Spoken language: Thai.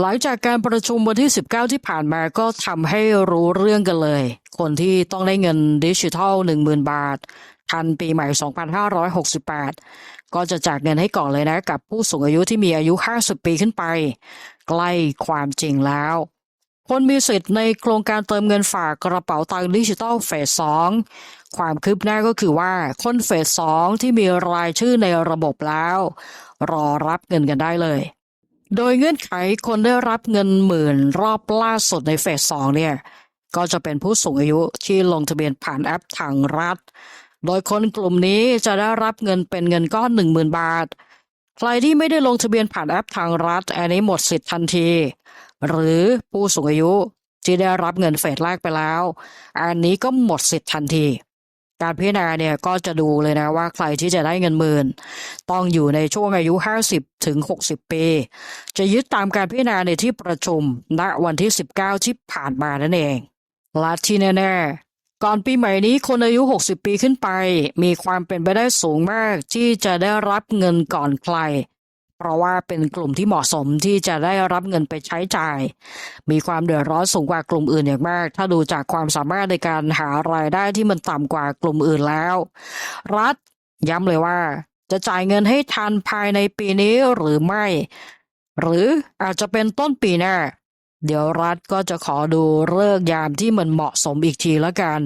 หลังจากการประชุมวันที่ 19 ที่ผ่านมาก็ทำให้รู้เรื่องกันเลย คนที่ต้องได้เงินดิจิทัล 10,000 บาททันปีใหม่ 2568 ก็จะแจกเงินให้ก่อนเลยนะ กับผู้สูงอายุที่มีอายุ 50 ปีขึ้นไป ใกล้ความจริงแล้ว คนมีสิทธิ์ในโครงการเติมเงินฝากกระเป๋าตังค์ดิจิทัลเฟส 2 ความคืบหน้าก็คือว่า คนเฟส 2 ที่มีรายชื่อในระบบแล้ว รอรับเงินกันได้เลย โดยเงื่อนไขคนได้รับเงินหมื่นรอบล่าสุดในเฟสสองเนี่ย ก็จะเป็นผู้สูงอายุที่ลงทะเบียนผ่านแอปทางรัฐ โดยคนกลุ่มนี้จะได้รับเงินเป็นเงินก้อนหนึ่งหมื่นบาท ใครที่ไม่ได้ลงทะเบียนผ่านแอปทางรัฐ อันนี้หมดสิทธิ์ทันที หรือผู้สูงอายุที่ได้รับเงินเฟสแรกไปแล้ว อันนี้ก็หมดสิทธิ์ทันที การพิจารณาเนี่ยก็จะดูเลยนะว่าใครที่จะได้เงินหมื่น ต้องอยู่ในช่วงอายุ 50 ถึง 60 ปี จะยึดตามการพิจารณาในที่ประชุมณวันที่ 19 ที่ผ่านมานั่นเอง และที่แน่ๆ ก่อนปีใหม่นี้คนอายุ 60 ปีขึ้นไป มีความเป็นไปได้สูงมากที่จะได้รับเงินก่อนใคร เพราะว่าเป็นกลุ่มที่เหมาะสมที่จะได้รับเงินไปใช้จ่าย มีความเดือดร้อนสูงกว่ากลุ่มอื่นอย่างมาก ถ้าดูจากความสามารถในการหารายได้ที่มันต่ำกว่ากลุ่มอื่นแล้ว รัฐย้ำเลยว่า จะจ่ายเงินให้ทันภายในปีนี้หรือไม่ หรืออาจจะเป็นต้นปีหน้า เดี๋ยวรัฐก็จะขอดูเลิกยามที่มันเหมาะสมอีกทีละกัน